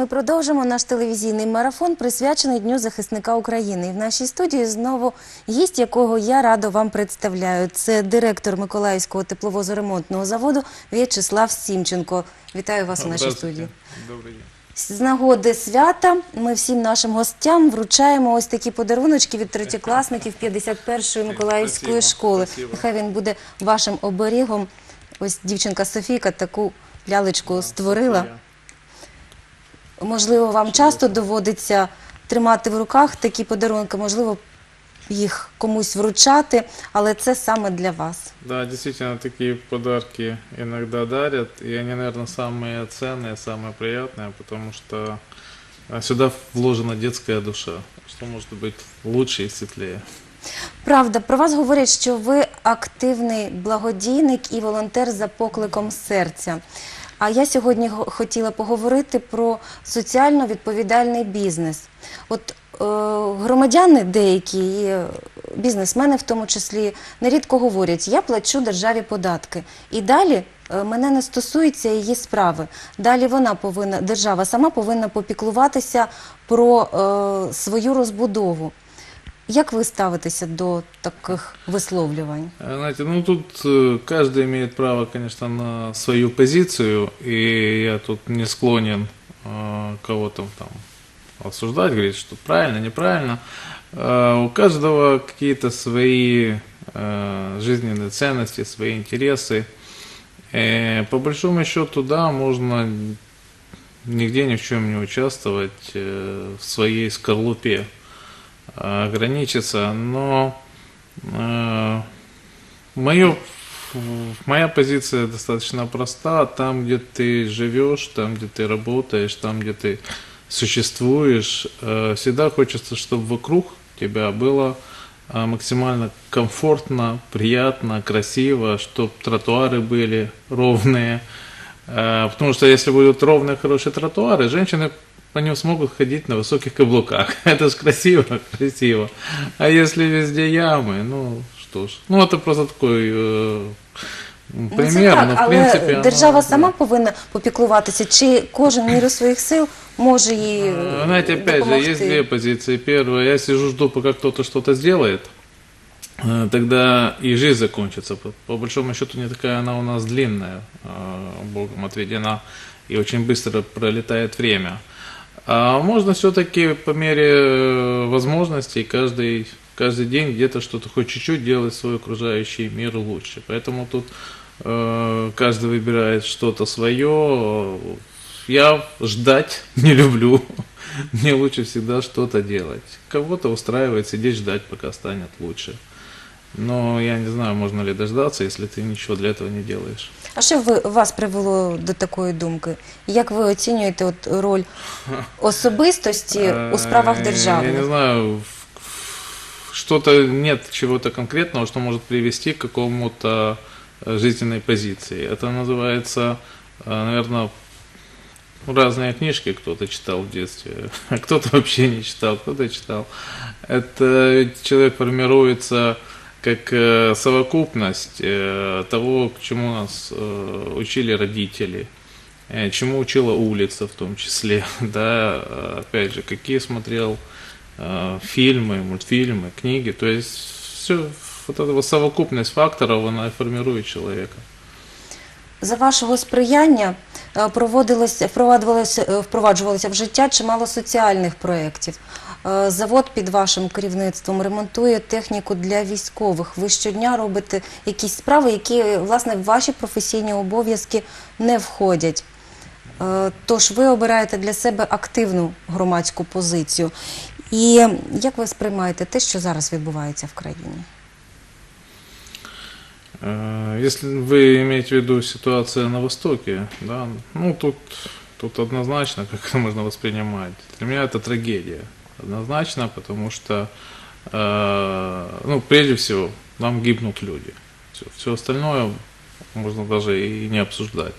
Ми продовжимо наш телевізійний марафон, присвячений Дню захисника України. І в нашій студії знову гість, якого я радо вам представляю. Це директор Миколаївського тепловозоремонтного заводу В'ячеслав Сімченко. Вітаю вас у нашій студії. Добрый день. З нагоди свята ми всім нашим гостям вручаємо ось такі подаруночки від третьокласників 51-ї Миколаївської школи. Нехай він буде вашим оберігом. Ось дівчинка Софійка таку лялечку створила. София. Можливо, вам часто доводиться тримати в руках такі подарунки, можливо, їх комусь вручати, але це саме для вас. Да, действительно, такие подарки иногда дарят, и они, наверное, самые ценные, самые приятные, потому что а, сюда вложена детская душа. Что может быть лучше и светлее? Правда, про вас говорять, що ви активний благодійник і волонтер за покликом серця. А я сьогодні го- хотіла поговорити про соціально відповідальний бізнес. От е, громадяни деякі, бізнесмени в тому числі, нерідко говорять, я плачу державі податки. І далі е, мене не стосується її справи. Далі вона повинна, держава сама повинна попіклуватися про е, свою розбудову. Як ви ставитеся до таких висловлювань? Знаете, ну тут каждый имеет право, конечно, на свою позицию, и я тут не склонен кого-то там осуждать, говорить, что правильно, неправильно. У каждого какие-то свои жизненные ценности, свои интересы. Э, По большому счету, да, можно нигде ни в чем не участвовать э, в своей скорлупе, ограничиться, но э, Мое, моя позиция достаточно проста. Там, где ты живешь, там, где ты работаешь, там, где ты существуешь, э, всегда хочется, чтобы вокруг тебя было э, максимально комфортно, приятно, красиво, чтобы тротуары были ровные. Э, Потому что если будут ровные, хорошие тротуары, женщины по ним смогут ходить на высоких каблуках. Это же красиво, красиво. А если везде ямы, ну что ж. Ну это просто такой э, Ну, це пример, так, но в але принципе... оно, держава да. сама повинна попіклуватися, чи кожен в міру своїх сил може їй е, Э, Знаете, опять же, допомогти? есть две позиции. Первая, я сижу, жду, пока кто-то что-то сделает, э, тогда и жизнь закончится. По, по большому счету, не такая она у нас длинная, э, Богом отведена, и очень быстро пролетает время. А можно все-таки по мере э, возможностей каждый, каждый день где-то что-то хоть чуть-чуть делать свой окружающий мир лучше. Поэтому тут э, каждый выбирает что-то свое. Я ждать не люблю. Мне лучше всегда что-то делать. Кого-то устраивает сидеть ждать, пока станет лучше. Но я не знаю, можно ли дождаться, если ты ничего для этого не делаешь. А що ви, вас привело до такої думки? Як ви оцінюєте от роль особистості у справах Э, держави? Я не знаю, в- в- что-то нет чего-то конкретного, что может привести к какому-то э, жизненной позиции. Это называется, наверное, разные книжки кто-то читал в детстве, а кто-то вообще не читал, кто-то читал. Это ведь человек формируется как э, совокупность э, того, к чему нас э, учили родители, э, чему учила улица в том числе, да, э, опять же, какие смотрел э, фильмы, мультфильмы, книги, то есть все, вот эта вот совокупность факторов, она и формирует человека. За вашого сприяння е, проводилося, впроваджувалося, е, впроваджувалося в життя чимало соціальних проєктів. Е, Завод під вашим керівництвом ремонтує техніку для військових. Ви щодня робите якісь справи, які власне в ваші професійні обов'язки не входять. Е, Тож ви обираєте для себе активну громадську позицію. І як ви сприймаєте те, що зараз відбувається в країні? Э, Если вы имеете в виду ситуация на Востоке, да, ну тут, тут однозначно, как это можно воспринимать. Для меня это трагедия. Однозначно, потому что, э, ну, прежде всего, нам гибнут люди. Все, все остальное можно даже и не обсуждать.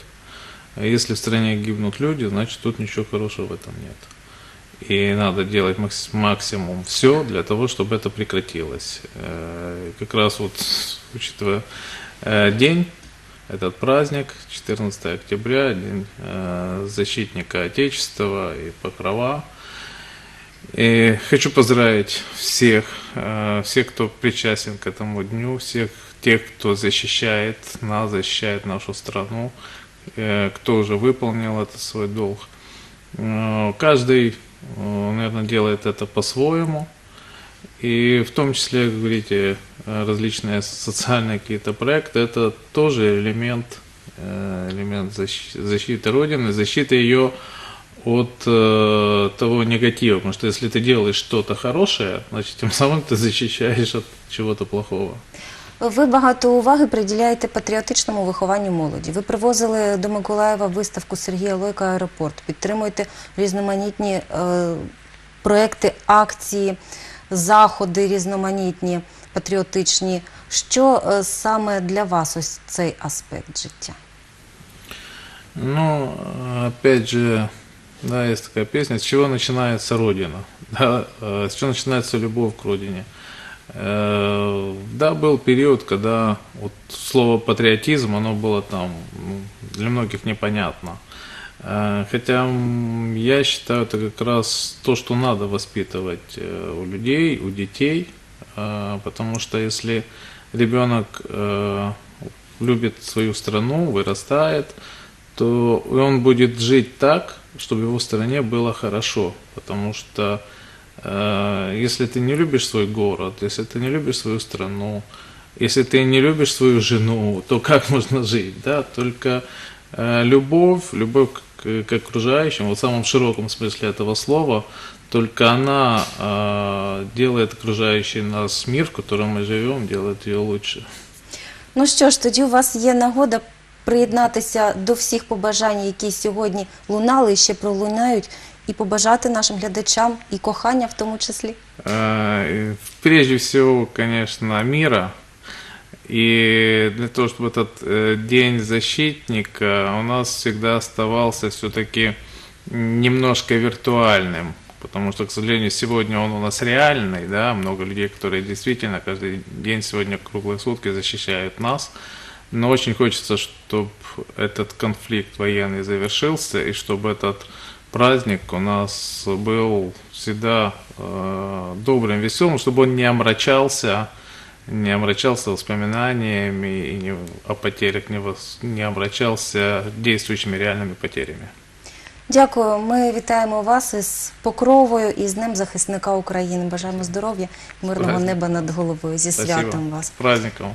А Если в стране гибнут люди, значит тут ничего хорошего в этом нет. И надо делать макс- максимум все для того, чтобы это прекратилось. Э, Как раз вот, учитывая э, день этот праздник, 14 октября, День э, защитника Отечества и Покрова. И хочу поздравить всех, э, всех, кто причастен к этому дню, всех тех, кто защищает нас, защищает нашу страну, э, кто уже выполнил это свой долг. Э, Каждый, наверное, делает это по-своему. И в том числе, как говорите, различные социальные какие-то проекты, это тоже элемент, элемент защи- защиты Родины, защиты ее от э, того негатива. Потому что если ты делаешь что-то хорошее, значит, тем самым ты защищаешь от чего-то плохого. Ви багато уваги приділяєте патріотичному вихованню молоді. Ви привозили до Миколаєва виставку Сергія Лойка Аеропорт, підтримуєте різноманітні е, проекти, акції, заходи різноманітні, патріотичні. Що е, саме для вас ось цей аспект життя? Ну, опять же, да, есть такая песня, с чего начинается Родина, да, э, с чего начинается любовь к Родине. Э, Да, был период, когда вот слово патриотизм, оно было там ну, для многих непонятно. Э, Хотя я считаю, это как раз то, что надо воспитывать у людей, у детей, потому что если ребенок любит свою страну, вырастает, то он будет жить так, чтобы его стране было хорошо. Потому что э, если ты не любишь свой город, если ты не любишь свою страну, если ты не любишь свою жену, то как можно жить? Да? Только э, любовь, любовь к, к окружающим, вот в самом широком смысле этого слова, только она э, делает окружающий нас мир, в котором мы живем, делает ее лучше. Ну що ж, тоді у вас є нагода приєднатися до всіх побажань, які сьогодні лунали і ще пролунають, і побажати нашим глядачам і кохання в тому числі. Э, и Прежде всего, конечно, мира. И для того, чтобы этот э, день защитника у нас всегда оставался все-таки немножко виртуальным. Потому что, к сожалению, сегодня он у нас реальный, да, много людей, которые действительно каждый день сегодня круглые сутки защищают нас. Но очень хочется, чтобы этот конфликт военный завершился, и чтобы этот праздник у нас был всегда э, добрым, веселым, чтобы он не омрачался, не омрачался воспоминаниями и не, о потерях, не, вос- не омрачался действующими реальными потерями. Дякую. Ми вітаємо вас із покровою і з Днем захисника України. Бажаємо здоров'я, мирного Праздник. неба над головою. Зі Спасибо. святом вас. С праздником!